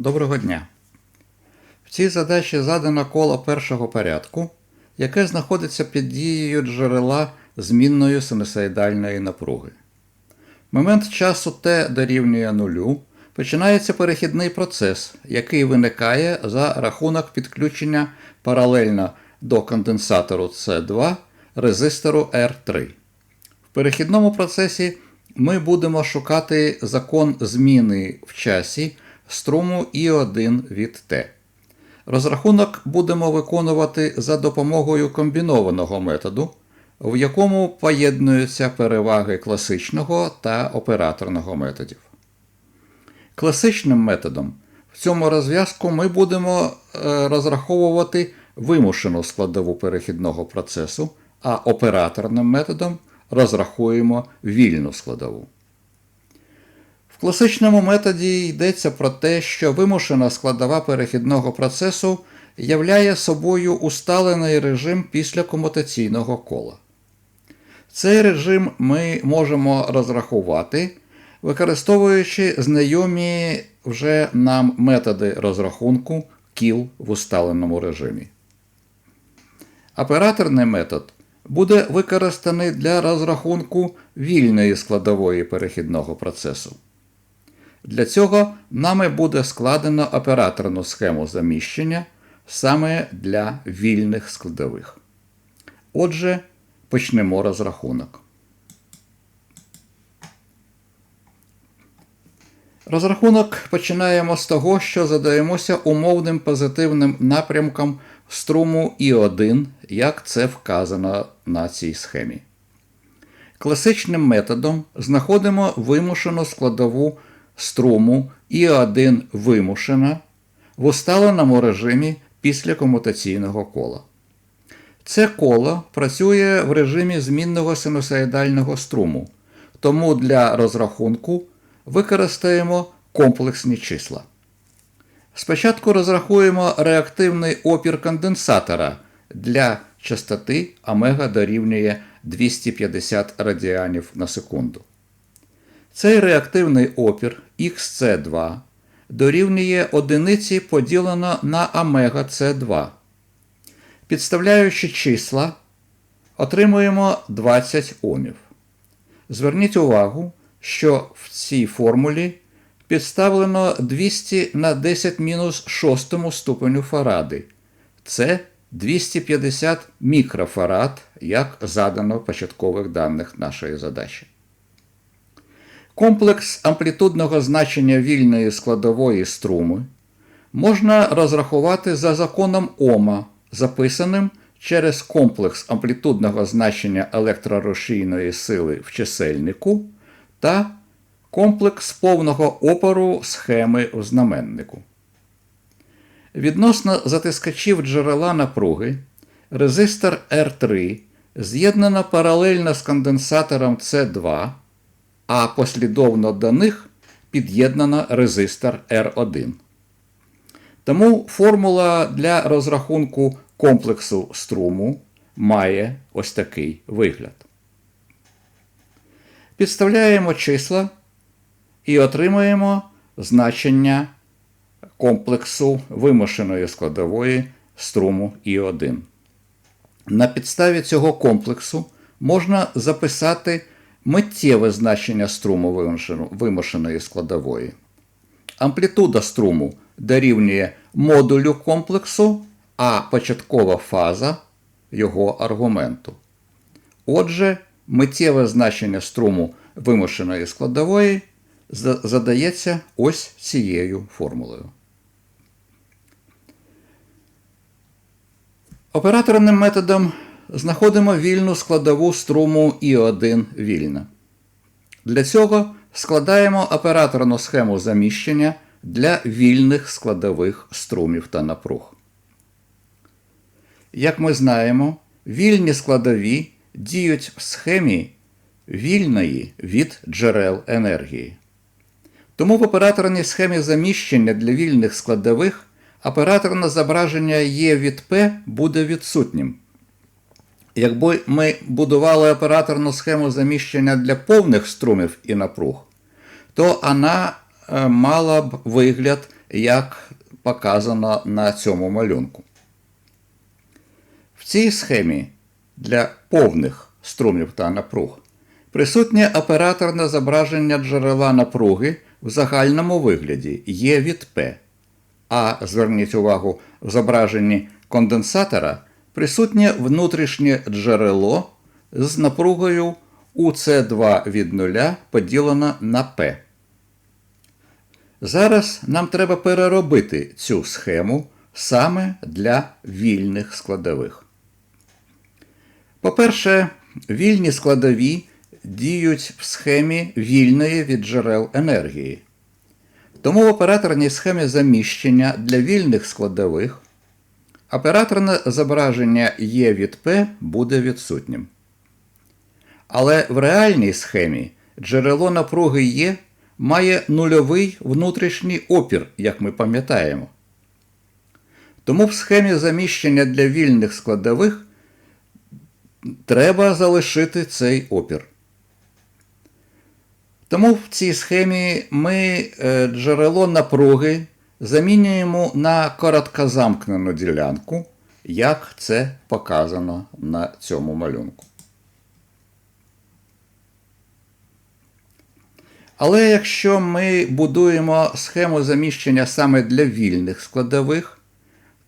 Доброго дня! В цій задачі задано коло першого порядку, яке знаходиться під дією джерела змінної синусоїдальної напруги. Момент часу t дорівнює нулю починається перехідний процес, який виникає за рахунок підключення паралельно до конденсатору C2 резистору R3. В перехідному процесі ми будемо шукати закон зміни в часі струму І1 від Т. Розрахунок будемо виконувати за допомогою комбінованого методу, в якому поєднуються переваги класичного та операторного методів. Класичним методом в цьому розв'язку ми будемо е, розраховувати вимушену складову перехідного процесу, а операторним методом розрахуємо вільну складову. В класичному методі йдеться про те, що вимушена складова перехідного процесу являє собою усталений режим після комутаційного кола. Цей режим ми можемо розрахувати, використовуючи знайомі вже нам методи розрахунку кіл в усталеному режимі. Операторний метод буде використаний для розрахунку вільної складової перехідного процесу. Для цього нами буде складено операторну схему заміщення саме для вільних складових. Отже, почнемо розрахунок. Розрахунок починаємо з того, що задаємося умовним позитивним напрямком струму І1, як це вказано на цій схемі. Класичним методом знаходимо вимушену складову струму І1 вимушена в усталеному режимі після комутаційного кола. Це коло працює в режимі змінного синусоїдального струму, тому для розрахунку використаємо комплексні числа. Спочатку розрахуємо реактивний опір конденсатора для частоти омега дорівнює 250 радіанів на секунду. Цей реактивний опір XC2 дорівнює одиниці поділено на омега С2. Підставляючи числа, отримуємо 20 Омів. Зверніть увагу, що в цій формулі підставлено 200 на 10 мінус 6 ступеню фаради. Це 250 мікрофарад, як задано в початкових даних нашої задачі. Комплекс амплітудного значення вільної складової струми можна розрахувати за законом Ома, записаним через комплекс амплітудного значення електророшійної сили в чисельнику та комплекс повного опору схеми в знаменнику. Відносно затискачів джерела напруги, резистор R3 з'єднано паралельно з конденсатором C2, а послідовно до них під'єднано резистор R1. Тому формула для розрахунку комплексу струму має ось такий вигляд. Підставляємо числа і отримуємо значення комплексу вимушеної складової струму І1. На підставі цього комплексу можна записати миттєве значення струму вимушеної складової. Амплітуда струму дорівнює модулю комплексу, а початкова фаза його аргументу. Отже, миттєве значення струму вимушеної складової задається ось цією формулою. Операторним методом знаходимо вільну складову струму І1 вільна. Для цього складаємо операторну схему заміщення для вільних складових струмів та напруг. Як ми знаємо, вільні складові діють в схемі вільної від джерел енергії. Тому в операторній схемі заміщення для вільних складових операторне зображення Є від П буде відсутнім. Якби ми будували операторну схему заміщення для повних струмів і напруг, то вона мала б вигляд як показано на цьому малюнку. В цій схемі для повних струмів та напруг присутнє операторне зображення джерела напруги в загальному вигляді Є від П. А зверніть увагу, в зображенні конденсатора присутнє внутрішнє джерело з напругою УЦ2 від 0 поділено на П. Зараз нам треба переробити цю схему саме для вільних складових. По-перше, вільні складові діють в схемі вільної від джерел енергії. Тому в операторній схемі заміщення для вільних складових операторне зображення Є від П буде відсутнім. Але в реальній схемі джерело напруги Є має нульовий внутрішній опір, як ми пам'ятаємо. Тому в схемі заміщення для вільних складових треба залишити цей опір. Тому в цій схемі ми е, джерело напруги замінюємо на короткозамкнену ділянку, як це показано на цьому малюнку. Але якщо ми будуємо схему заміщення саме для вільних складових,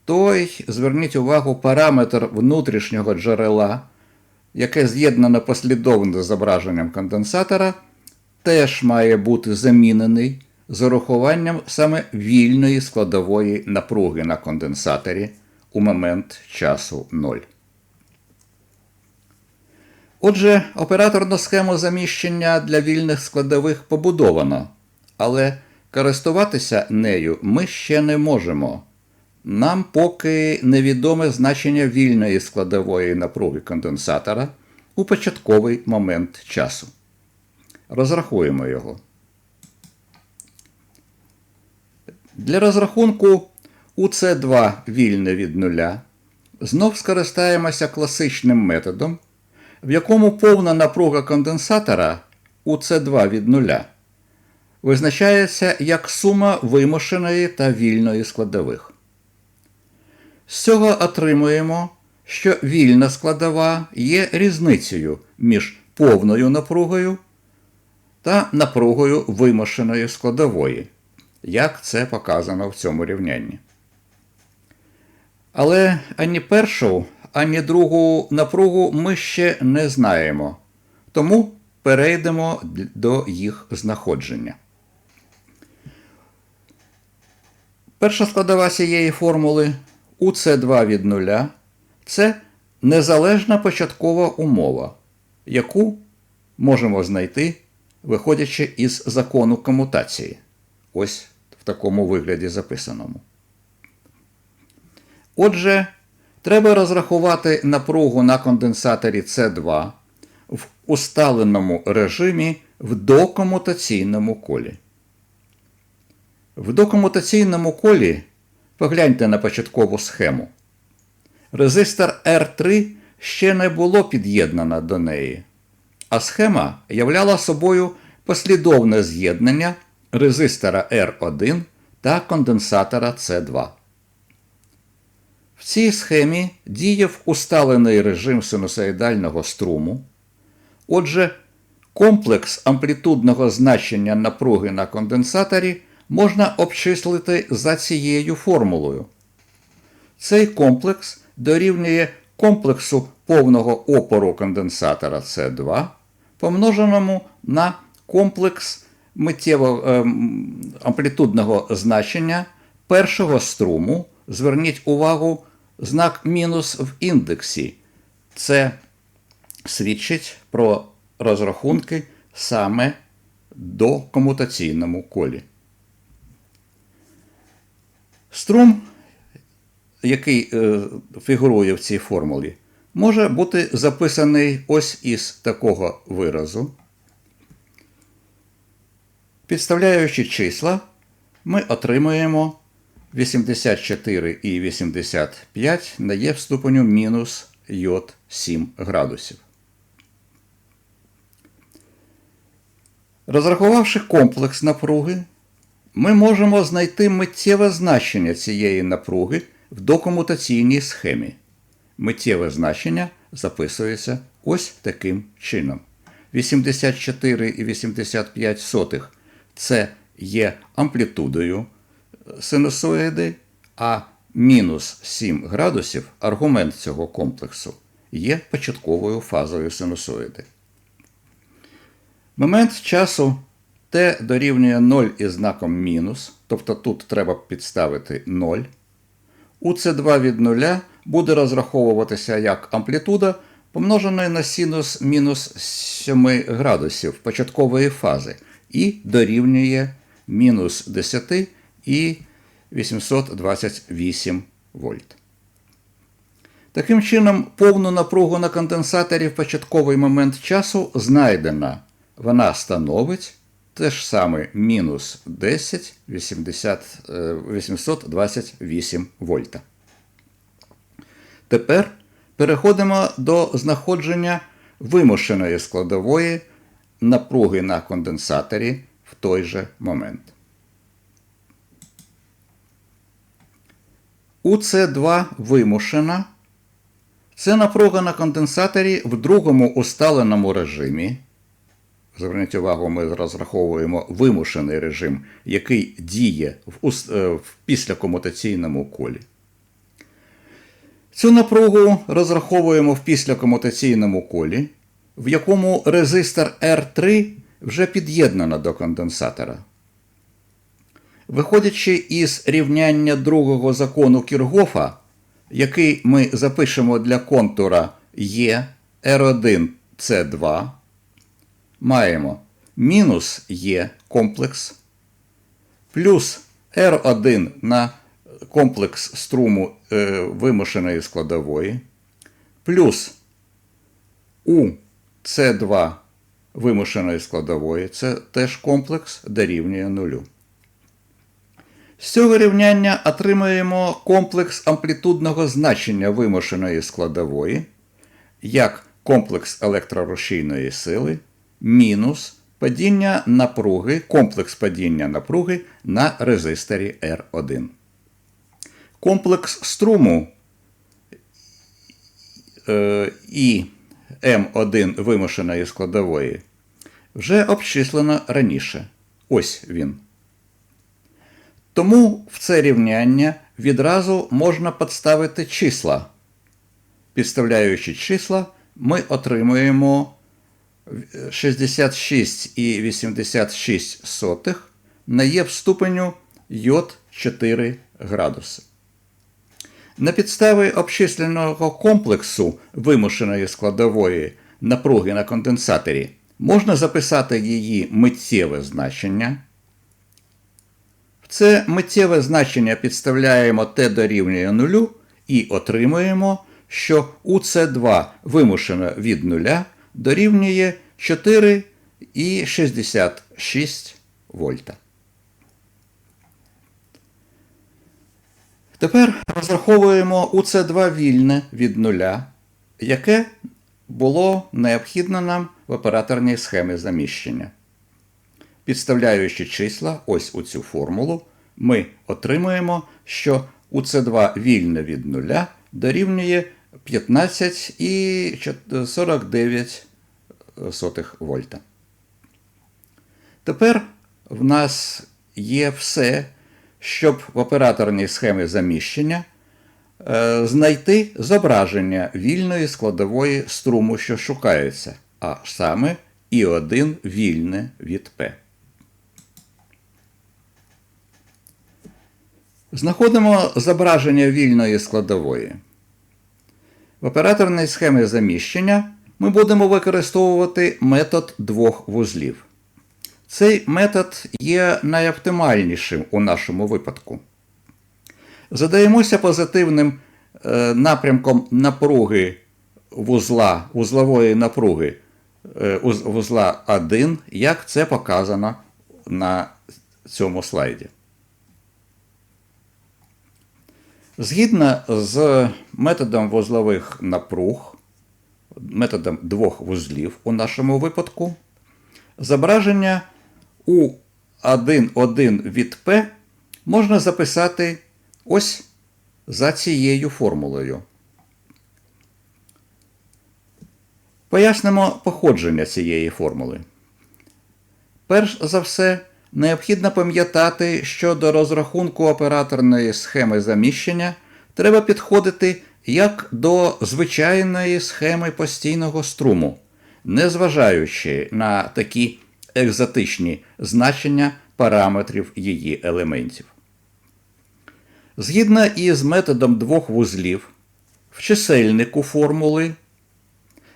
то й зверніть увагу параметр внутрішнього джерела, яке з'єднано послідовно з зображенням конденсатора, теж має бути замінений з урахуванням саме вільної складової напруги на конденсаторі у момент часу 0. Отже, операторну схему заміщення для вільних складових побудовано, але користуватися нею ми ще не можемо. Нам поки невідоме значення вільної складової напруги конденсатора у початковий момент часу. Розрахуємо його. Для розрахунку УЦ2 вільне від нуля знов скористаємося класичним методом, в якому повна напруга конденсатора УЦ2 від нуля визначається як сума вимушеної та вільної складових. З цього отримуємо, що вільна складова є різницею між повною напругою та напругою вимушеної складової, як це показано в цьому рівнянні. Але ані першу, ані другу напругу ми ще не знаємо, тому перейдемо до їх знаходження. Перша складова цієї формули УЦ2 від нуля це незалежна початкова умова, яку можемо знайти, виходячи із закону комутації. Ось в такому вигляді записаному. Отже, треба розрахувати напругу на конденсаторі С2 в усталеному режимі в докомутаційному колі. В докомутаційному колі погляньте на початкову схему. Резистор R3 ще не було під'єднано до неї, а схема являла собою послідовне з'єднання резистора R1 та конденсатора С2. В цій схемі діяв усталений режим синусоїдального струму. Отже, комплекс амплітудного значення напруги на конденсаторі можна обчислити за цією формулою. Цей комплекс дорівнює комплексу повного опору конденсатора С2, помноженому на комплекс миттєвого е, амплітудного значення першого струму. Зверніть увагу знак мінус в індексі. Це свідчить про розрахунки саме до комутаційному колі. Струм, який е, фігурує в цій формулі, може бути записаний ось із такого виразу. Підставляючи числа, ми отримуємо 84 і 85 на є в ступеню мінус йод 7 градусів. Розрахувавши комплекс напруги, ми можемо знайти миттєве значення цієї напруги в докомутаційній схемі. Миттєве значення записується ось таким чином. 84,85 це є амплітудою синусоїди, а мінус 7 градусів аргумент цього комплексу є початковою фазою синусоїди. Момент часу t дорівнює 0 із знаком мінус, тобто тут треба підставити 0. У c2 від 0 буде розраховуватися як амплітуда, помножена на синус мінус 7 градусів початкової фази, і дорівнює мінус 10 і 828 вольт. Таким чином, повну напругу на конденсаторі в початковий момент часу знайдена. Вона становить те ж саме мінус 10 80, е, 828 вольта. Тепер переходимо до знаходження вимушеної складової напруги на конденсаторі в той же момент. УЦ2 вимушена. Це напруга на конденсаторі в другому усталеному режимі. Зверніть увагу, ми розраховуємо вимушений режим, який діє в, е, в післякомутаційному колі. Цю напругу розраховуємо в післякомутаційному колі, в якому резистор R3 вже під'єднано до конденсатора. Виходячи із рівняння другого закону Кіргофа, який ми запишемо для контура Е R1 C2, маємо мінус Е комплекс, плюс R1 на комплекс струму е, вимушеної складової, плюс У С2 вимушеної складової, це теж комплекс дорівнює нулю. З цього рівняння отримуємо комплекс амплітудного значення вимушеної складової, як комплекс електрорушійної сили мінус падіння напруги, комплекс падіння напруги на резисторі R1. Комплекс струму е, і М1 вимушеної складової вже обчислено раніше. Ось він. Тому в це рівняння відразу можна підставити числа. Підставляючи числа, ми отримуємо 66,86 на Є в ступеню йод 4 градуси. На підставі обчисленого комплексу вимушеної складової напруги на конденсаторі можна записати її миттєве значення. В це миттєве значення підставляємо t дорівнює нулю і отримуємо, що УЦ2 вимушено від нуля дорівнює 4,66 вольта. Тепер розраховуємо УЦ2 вільне від нуля, яке було необхідно нам в операторній схемі заміщення. Підставляючи числа ось у цю формулу, ми отримуємо, що УЦ2 вільне від нуля дорівнює 15,49 вольта. Тепер в нас є все, щоб в операторній схемі заміщення е, знайти зображення вільної складової струму, що шукається, а саме І1 вільне від П. Знаходимо зображення вільної складової. В операторній схемі заміщення ми будемо використовувати метод двох вузлів. Цей метод є найоптимальнішим у нашому випадку. Задаємося позитивним е, напрямком напруги вузла, вузлової напруги е, вузла 1, як це показано на цьому слайді. Згідно з методом вузлових напруг, методом двох вузлів у нашому випадку, зображення у 1,1 від P можна записати ось за цією формулою. Пояснимо походження цієї формули. Перш за все, необхідно пам'ятати, що до розрахунку операторної схеми заміщення треба підходити як до звичайної схеми постійного струму, незважаючи на такі екзотичні значення параметрів її елементів. Згідно із методом двох вузлів, в чисельнику формули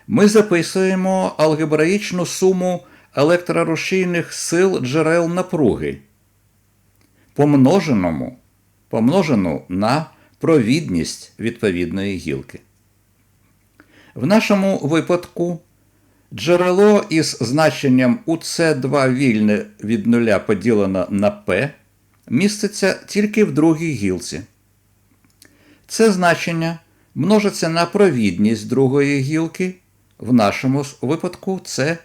ми записуємо алгебраїчну суму електрорушійних сил джерел напруги, помноженому, помножену на провідність відповідної гілки. В нашому випадку джерело із значенням УЦ2 вільне від нуля поділено на П міститься тільки в другій гілці. Це значення множиться на провідність другої гілки, в нашому випадку це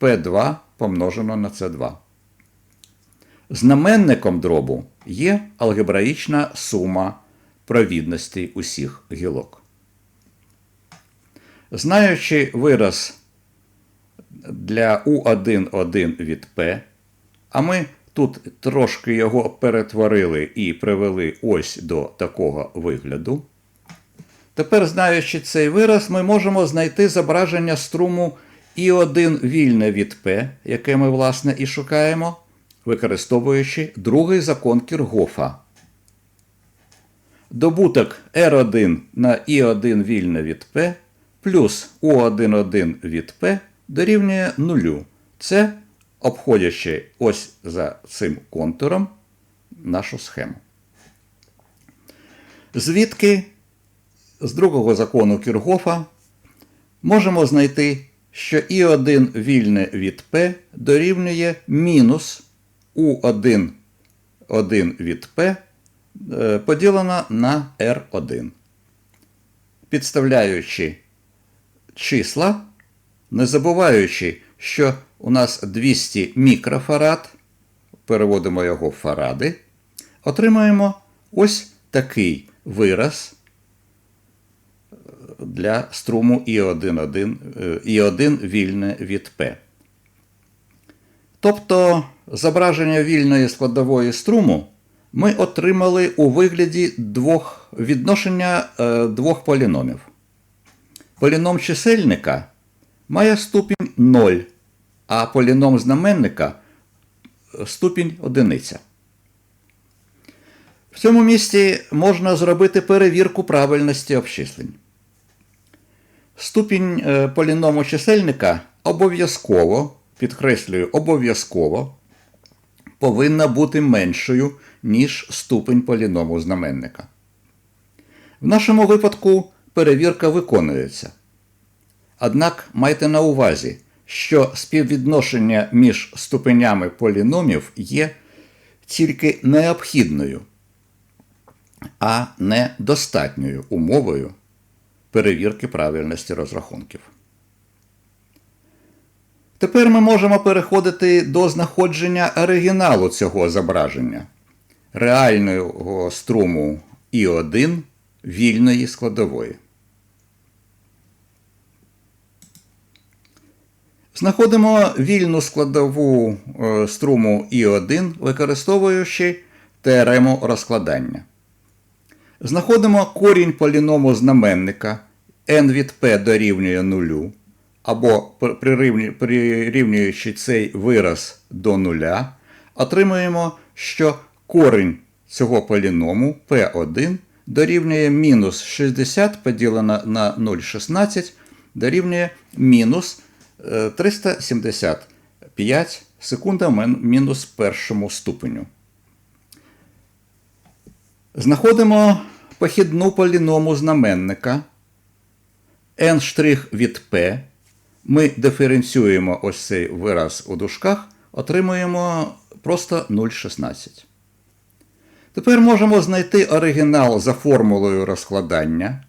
P2 помножено на С2. Знаменником дробу є алгебраїчна сума провідності усіх гілок. Знаючи вираз для У1,1 від P, а ми тут трошки його перетворили і привели ось до такого вигляду. Тепер, знаючи цей вираз, ми можемо знайти зображення струму І1 вільне від P, яке ми, власне, і шукаємо, використовуючи другий закон Кіргофа. Добуток R1 на І1 вільне від P плюс У11 від P дорівнює нулю. Це обходячи ось за цим контуром нашу схему. Звідки з другого закону Кіргофа можемо знайти, що І1 вільне від P дорівнює мінус У1 1 від P е, поділено на R1. Підставляючи числа, не забуваючи, що у нас 200 мікрофарад, переводимо його в фаради, отримаємо ось такий вираз для струму І1, І1 вільне від П. Тобто зображення вільної складової струму ми отримали у вигляді двох, відношення е, двох поліномів. Поліном чисельника має ступінь 0, а поліном знаменника ступінь одиниця. В цьому місці можна зробити перевірку правильності обчислень. Ступінь е, поліному чисельника обов'язково, підкреслюю, обов'язково повинна бути меншою, ніж ступень поліному знаменника. В нашому випадку перевірка виконується. Однак майте на увазі, що співвідношення між ступенями поліномів є тільки необхідною, а не достатньою умовою перевірки правильності розрахунків. Тепер ми можемо переходити до знаходження оригіналу цього зображення реального струму І1 вільної складової. Знаходимо вільну складову е, струму І1, використовуючи теорему розкладання. Знаходимо корінь поліному знаменника n від p дорівнює 0, або прирівнюючи цей вираз до нуля, отримуємо, що корінь цього поліному p1 дорівнює мінус 60 поділено на 0,16 дорівнює мінус 375 секунда мінус першому ступеню. Знаходимо похідну поліному знаменника n' від p. Ми диференціюємо ось цей вираз у дужках, отримуємо просто 0,16. Тепер можемо знайти оригінал за формулою розкладання,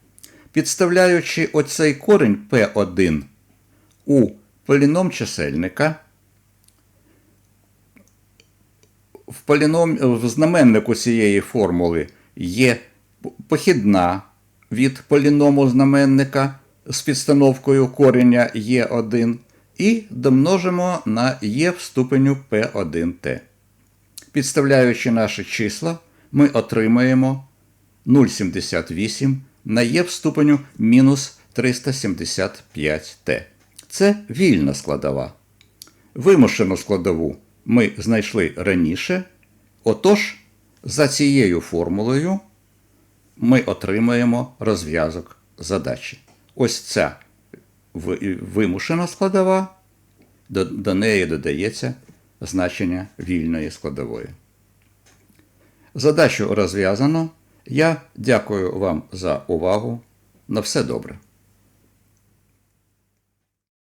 підставляючи оцей корінь P1 у поліном чисельника в, поліном... в знаменнику цієї формули є похідна від поліному знаменника з підстановкою кореня Е1 і домножимо на Е в ступеню P1T. Підставляючи наші числа, ми отримаємо 0,78 на Е в ступеню мінус 375Т. Це вільна складова. Вимушену складову ми знайшли раніше. Отож, за цією формулою ми отримаємо розв'язок задачі. Ось ця вимушена складова, до, до неї додається значення вільної складової. Задачу розв'язано. Я дякую вам за увагу. На все добре.